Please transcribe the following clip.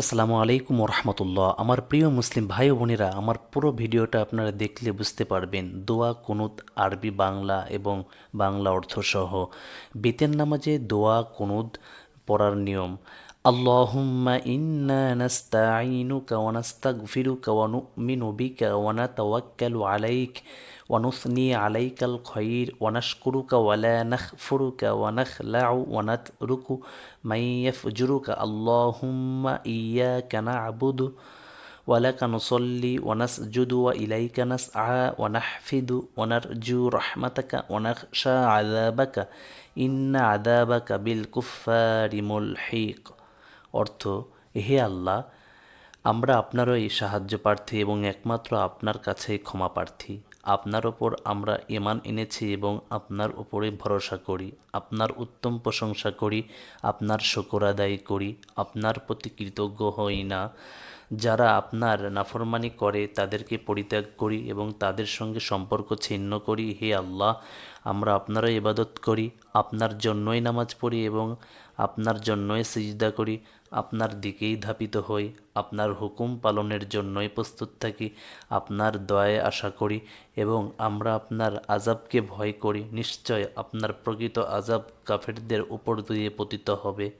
আসসালামু আলাইকুম রহমতুল্লাহ আমার প্রিয় মুসলিম ভাই বোনেরা, আমার পুরো ভিডিওটা আপনারা দেখলে বুঝতে পারবেন, দোয়া, কুনুত, আরবি, বাংলা এবং বাংলা অর্থসহ। বেতের নামাজে দোয়া কুনুদ পড়ার নিয়ম। اللهم إنا نستعينك ونستغفرك ونؤمن بك ونتوكل عليك ونثني عليك الخير ونشكرك ولا نخفرك ونخلع ونترك من يفجرك. اللهم إياك نعبد ولك نصلي ونسجد وإليك نسعى ونحفد ونرجو رحمتك ونخشى عذابك. إن عذابك بالكفار ملحيق অর্থ, হে আল্লাহ, আমরা আপনারই সাহায্য প্রার্থী এবং একমাত্র আপনার কাছেই ক্ষমা প্রার্থী আপনার ওপর আমরা ইমান এনেছি এবং আপনার ওপরে ভরসা করি। আপনার উত্তম প্রশংসা করি। আপনার শকর আদায় করি। আপনার প্রতি কৃতজ্ঞ হই না। যারা আপনার নাফরমানি করে, তাদেরকে পরিত্যাগ করি এবং তাদের সঙ্গে সম্পর্ক ছিন্ন করি। হে আল্লাহ, আমরা আপনারও ইবাদত করি, আপনার জন্যই নামাজ পড়ি এবং আপনার জন্যই সিজদা করি। আপনার দিকেই ধাপিত হই, আপনার হুকুম পালনের জন্যই প্রস্তুত থাকি, আপনার দয়ায় আশা করি এবং আমরা আপনার আজাবকে ভয় করি। নিশ্চয় আপনার প্রকৃত আজাব কাফেরদের উপর দিয়ে পতিত হবে।